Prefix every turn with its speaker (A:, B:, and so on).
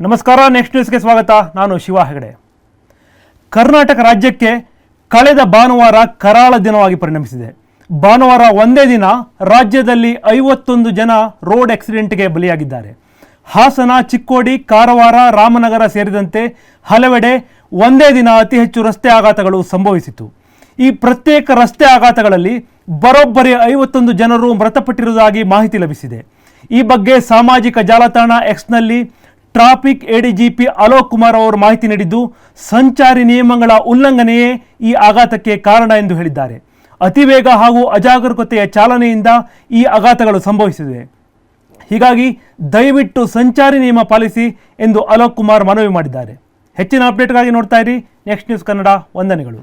A: ನಮಸ್ಕಾರ ನೆಕ್ಸ್ಟ್ ನ್ಯೂಸ್ಗೆ ಸ್ವಾಗತ. ನಾನು ಶಿವ ಹೆಗಡೆ. ಕರ್ನಾಟಕ ರಾಜ್ಯಕ್ಕೆ ಕಳೆದ ಭಾನುವಾರ ಕರಾಳ ದಿನವಾಗಿ ಪರಿಣಮಿಸಿದೆ. ಭಾನುವಾರ ಒಂದೇ ದಿನ ರಾಜ್ಯದಲ್ಲಿ ಐವತ್ತೊಂದು ಜನ ರೋಡ್ ಆಕ್ಸಿಡೆಂಟ್ಗೆ ಬಲಿಯಾಗಿದ್ದಾರೆ. ಹಾಸನ, ಚಿಕ್ಕೋಡಿ, ಕಾರವಾರ, ರಾಮನಗರ ಸೇರಿದಂತೆ ಹಲವೆಡೆ ಒಂದೇ ದಿನ ಅತಿ ಹೆಚ್ಚು ರಸ್ತೆ ಆಘಾತಗಳು ಸಂಭವಿಸಿತು ಈ ಪ್ರತ್ಯೇಕ ರಸ್ತೆ ಆಘಾತಗಳಲ್ಲಿ ಬರೋಬ್ಬರಿ ಐವತ್ತೊಂದು ಜನರು ಮೃತಪಟ್ಟಿರುವುದಾಗಿ ಮಾಹಿತಿ ಲಭಿಸಿದೆ. ಈ ಬಗ್ಗೆ ಸಾಮಾಜಿಕ ಜಾಲತಾಣ ಎಕ್ಸ್ನಲ್ಲಿ ಟ್ರಾಫಿಕ್ ಎಡಿಜಿಪಿ ಅಲೋಕ್ ಕುಮಾರ್ ಅವರು ಮಾಹಿತಿ ನೀಡಿದ್ದು, ಸಂಚಾರಿ ನಿಯಮಗಳ ಉಲ್ಲಂಘನೆಯೇ ಈ ಆಘಾತಕ್ಕೆ ಕಾರಣ ಎಂದು ಹೇಳಿದ್ದಾರೆ. ಅತಿವೇಗ ಹಾಗೂ ಅಜಾಗರೂಕತೆಯ ಚಾಲನೆಯಿಂದ ಈ ಆಘಾತಗಳು ಸಂಭವಿಸಿದೆ. ಹೀಗಾಗಿ ದಯವಿಟ್ಟು ಸಂಚಾರಿ ನಿಯಮ ಪಾಲಿಸಿ ಎಂದು ಅಲೋಕ್ ಕುಮಾರ್ ಮನವಿ ಮಾಡಿದ್ದಾರೆ. ಹೆಚ್ಚಿನ ಅಪ್ಡೇಟ್ಗಾಗಿ ನೋಡ್ತಾ ಇರಿ. ನೆಕ್ಸ್ಟ್ ನ್ಯೂಸ್ ಕನ್ನಡ ವಂದನೆಗಳು.